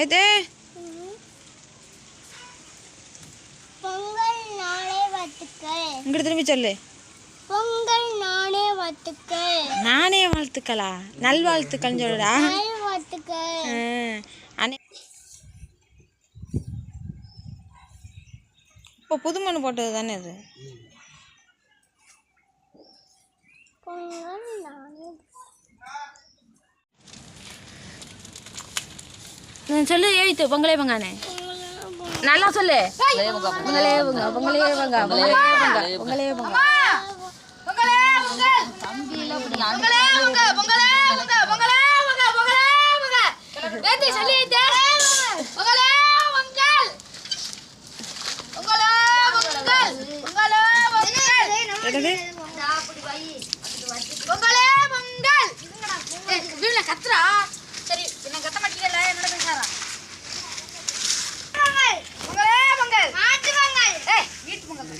ஏதே பொங்கல் நாளே வாழ்த்துக்கள். இங்கிட்டு திரும்பி சொல்லு. பொங்கல் நாளே வாழ்த்துக்கள். நானே வாழ்த்துக்களா? நல்வாழ்த்துக்கள்னு சொல்லுடா. வாழ்த்துக்கள். இப்போ புதுமண் போட்டது தானே இது? பொங்கல் நாளே சொல்லு எழுத்து. பொங்கலே பொங்கானே. நல்லா சொல்லு. பொங்கலே பொங்க பொங்கலே பொங்க பொங்கலே பொங்க பொங்கலே பொங்க. கத்துறா சரி என்ன கத்த மாட்டீங்கல்ல என்னோட பேசாரா பொங்கலே பொங்கல் மாட்டு பொங்கல் ஏய் வீட்டு பொங்கல்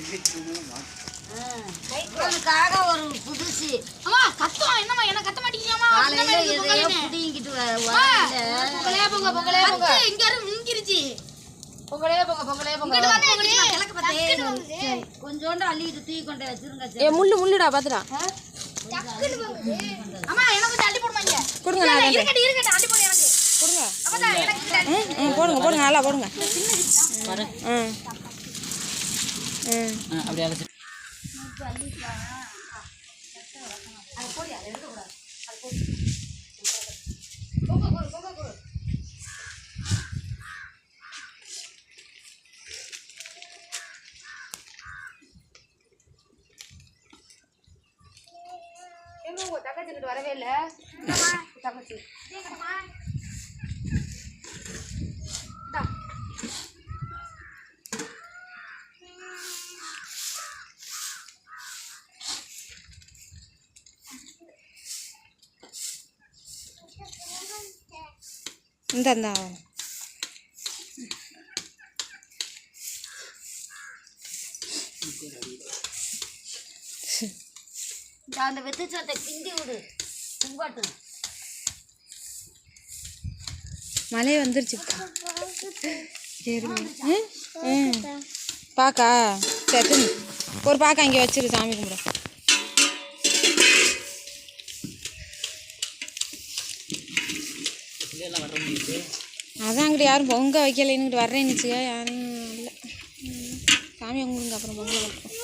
உங்களுக்காக ஒரு புதுசு அம்மா கத்துவா என்னம்மா என்ன கத்த மாட்டீங்களாமா காலையில எதையோ புடிங்கிட்டு வ- வரல. பொங்கலே பொங்க பொங்கலே பொங்க இங்க இருந்து முங்கிருச்சு பொங்கலே பொங்க பொங்க. தூக்கி கொண்டு வச்சிருங்க ஏ முள்ளு முள்ளுடா பாத்துடா. அம்மா எனக்கு அள்ளி கொடுங்க நான் அள்ளி போடு எனக்கு. கொடுங்க. எனக்கு அள்ளி. போடுங்க போடுங்க நல்லா போடுங்க. ம் ம். அப்படியே இந்த இந்த அந்த வெத்துச்சத்தை கிண்டி விடு கும்பாட்டு மழை வந்துருச்சுப்பா பாக்கா சரி. ஒரு பாக்கா இங்கே வச்சிரு சாமி கும்பிட அதான் அங்கிட்டு யாரும் பொங்க வைக்கலைன்னு வர்றேன்னுச்சுங்க யாரும் இல்லை. சாமி உங்களுக்கு அப்புறம் பொங்க வைப்போம்.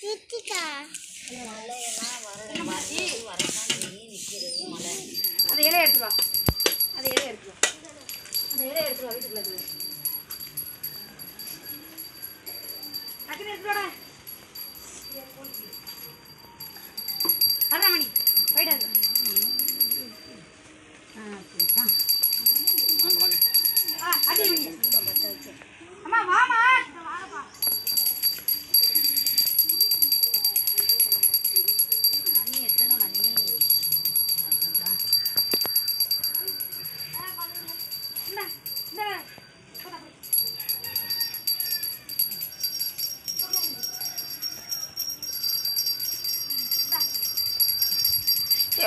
விட்டுட்டா அந்த இலைய வா அந்த இலைய எடுத்து வா அந்த இலைய எடுத்து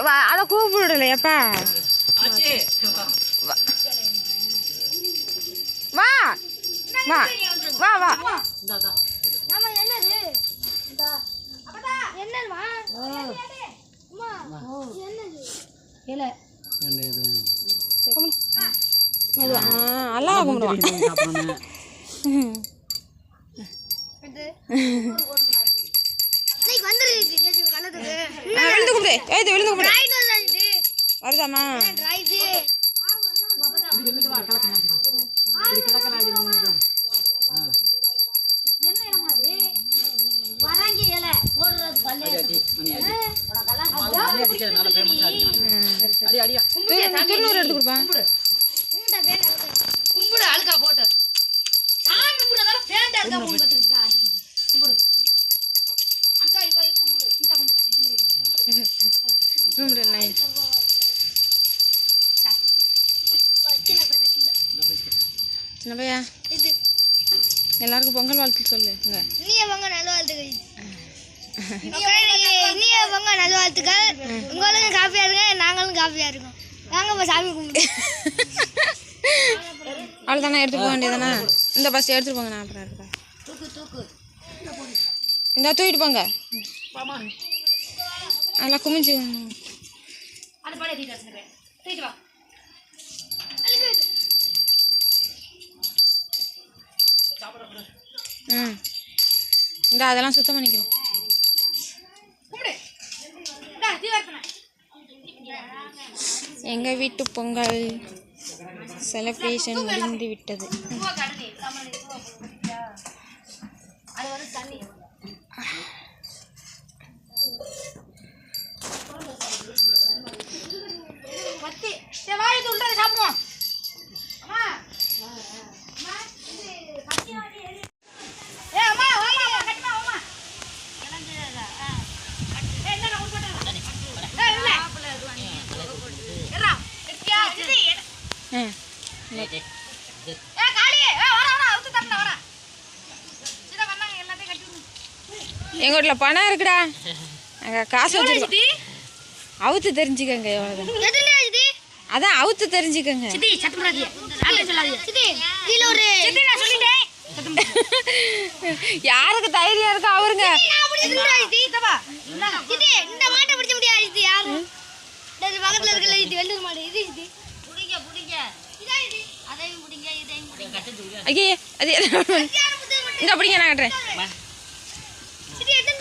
அதை கூப்பிடலையாப்பா வா. வா. வா. வா ஆமா என்னது? நல்லா ஃபேமஸ் அடி அடியா திரு- திருநூறு எடுத்து கொடுப்பா. கும்பிடு. அழுக்கா போட்டு. சாமி கும்பிடுறதால பேண்ட் அழுக்கா போட்டு எல்லாருக்கும் பொங்கல் வாழ்த்து சொல்லு. இங்க. இனிய பொங்க நல்வாழ்த்துக்கள். இனிய பொங்க நல்வாழ்த்துக்கள். உங்களுக்கும் காப்பியா இருங்க நாங்களும் காப்பியா இருக்கோம். வாங்க இப்போ சாமி கும்பிட்டு அவ்வளோதானே எடுத்து போக வேண்டியதானே இந்த பஸ் எடுத்துட்டு போங்க நான் அப்புறம் இருக்கேன். இந்த தூக்கிட்டு போங்க. நல்லா குமிஞ்சு. பாடி தூக்கிட்டு வா. ம். இந்த அதெல்லாம் சுத்தம் பண்ணிக்கணும் எங்கள் வீட்டு பொங்கல் செலிப்ரேஷன் முடிந்து விட்டது பூவா கடனி சாமான் பூவா போடுறியா அது வந்து தண்ணி பத்தி சரி வாய் இது உள்ளார சாப்பிடுவோம் அம்மா அம்மா இது கத்தி வாடி எரி ஏ அம்மா வாமா அம்மா கட்டிமா வாமா ஏய் என்ன நான் உட்கார்ந்து ஏய் இல்ல ஏறா கட்டியா இது ம் ஏ காளி ஏ வர வர அவுத்து தரல வர சின்ன பண்ணாங்க எல்லாத்தையும் கட்டி விடு எங்கள் வீட்டில் பணம் இருக்குடா. நாங்கள் காசு வச்சுருக்கோம். அவுத்து தெரிஞ்சுக்கங்க எவ்வளோதான் இது அதான் அவுத்து தெரிஞ்சுக்கங்க. யாருக்கு தைரியம் இருக்கோ அவருங்க. இது இது பக்கத்துல இருக்கல இது வெள்ளூர் மாடு. இது இது பிடிங்க பிடிங்க. இதையும் பிடிங்க ஐயே அது இந்த அப்படிங்க நான் கட்டுறேன்.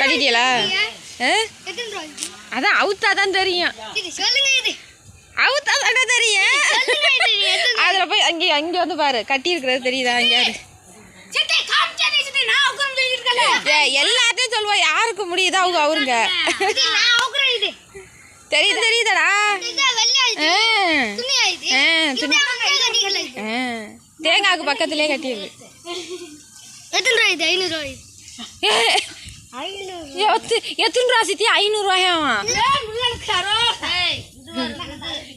கட்டிட்டீங்களா இது அதான் அவுத்தா தான் தெரியும். சித்தி சொல்லுங்க இது. அவுத்தா தானே தெரியும். சொல்லுங்க இது எத்தனை அதில் போய் அங்கே அங்கே வந்து பாரு. கட்டி இருக்கிறது தெரியுதா அங்கே? எல்லாத்தையும் சொல்லுவோம் யாருக்கு முடியுதோ அவங்க அவருங்க. தெரியுது தெரியுதாடா. துணி. தேங்காய்க்கு பக்கத்துலேயே கட்டிடுது எத்தனை ரூபா இது? ஐநூறு ரூபா இது எத்து எத்தனை ரூபா சித்தி? ஐநூறுரூவாயாவா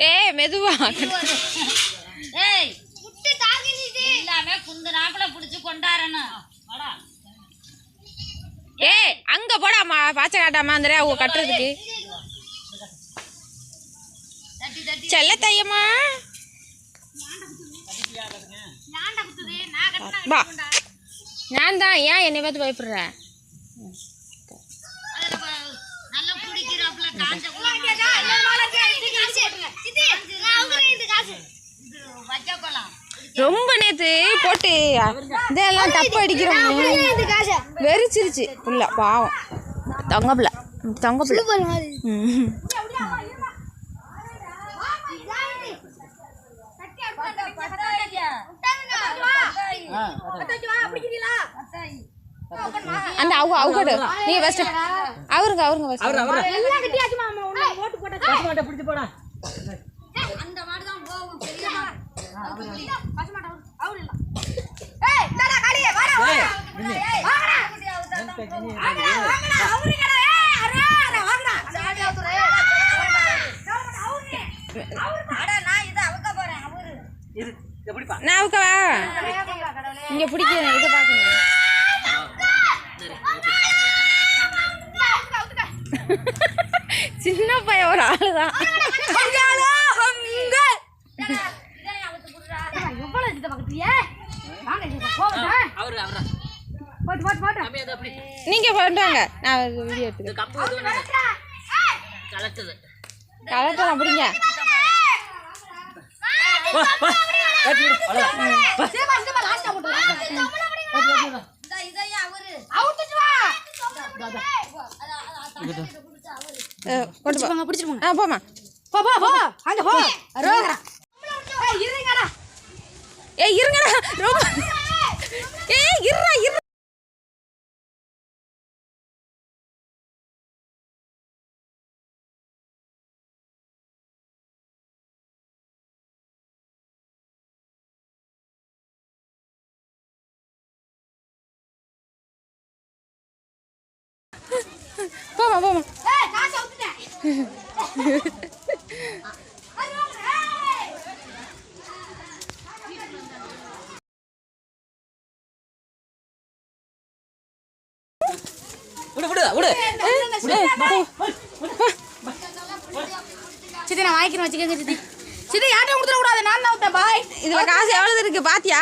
ஏ மெதுவா. எல்லாமே குந்து நாப்பில பிடிச்சு கொண்டாடணும் வாடா. ஏ அங்க போடாமா பாச்சை காட்டாமா அந்த அவங்க கட்டுறதுக்கு. தட்டி தட்டி. செல்ல தையம்மா அப்பா நான் வா நான் தான் ஏன் என்னை பார்த்து பயப்படுற? ரொம்ப நேத்து போட்டு இதெல்லாம் தப்பு அடிக்கிறோம். வெறிச்சிருச்சு. புள்ள பாவம். தொங்க பிள்ளை தொங்க பிள்ளை ம். அந்த அவங்க அவங்க நீங்க ஃபர்ஸ்ட் அவருங்க அவருங்க ஃபர்ஸ்ட் எல்லாம் கட்டியாச்சுமா அம்மா உன்னை ஓட்டு போட்டா அந்த மாதிரி தான் போகும் பெரிய மாடு. பசமாட்டா அவரு. இல்ல ஏய் இந்தாடா காளி வாடா வாடா. வாங்கடா. வாங்கடா வாங்கடா அவருங்கடா ஏய் அரே அரே வாங்கடா. அந்த ஆடி அவுத்துறே அட, நான் இதை அவுக்க போறேன் அவரு. நான் அவுக்கவா? இங்க பிடிக்க இதை பார்க்கணும் சின்ன பையன் ஒரு ஆளு தான் நீங்க பண்ணுவாங்க நான் வீடியோ எடுத்துக்கிறேன். கலக்கலாம் அப்படிங்க கொண்டு ஆ போமா போ போ போ அங்க போ ரோகரா ஏய் இருங்கடா. ஏய் இருங்கடா. ரொம்ப ஏய் இருடா இரு சித்தி நான் வாங்கிக்கிறேன் வச்சுக்கோங்க சிதி சித்தி யார்கிட்ட கொடுத்துட கூடாது நான் தான் பாய் இதுல காசு எவ்வளவு இருக்கு? பாத்தியா?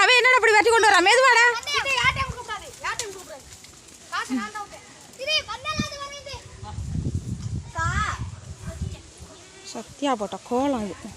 அவன் என்னடா அப்படி வச்சு கொண்டு வரா மெதுவாடா. சத்யா போட்ட கோலம் இது.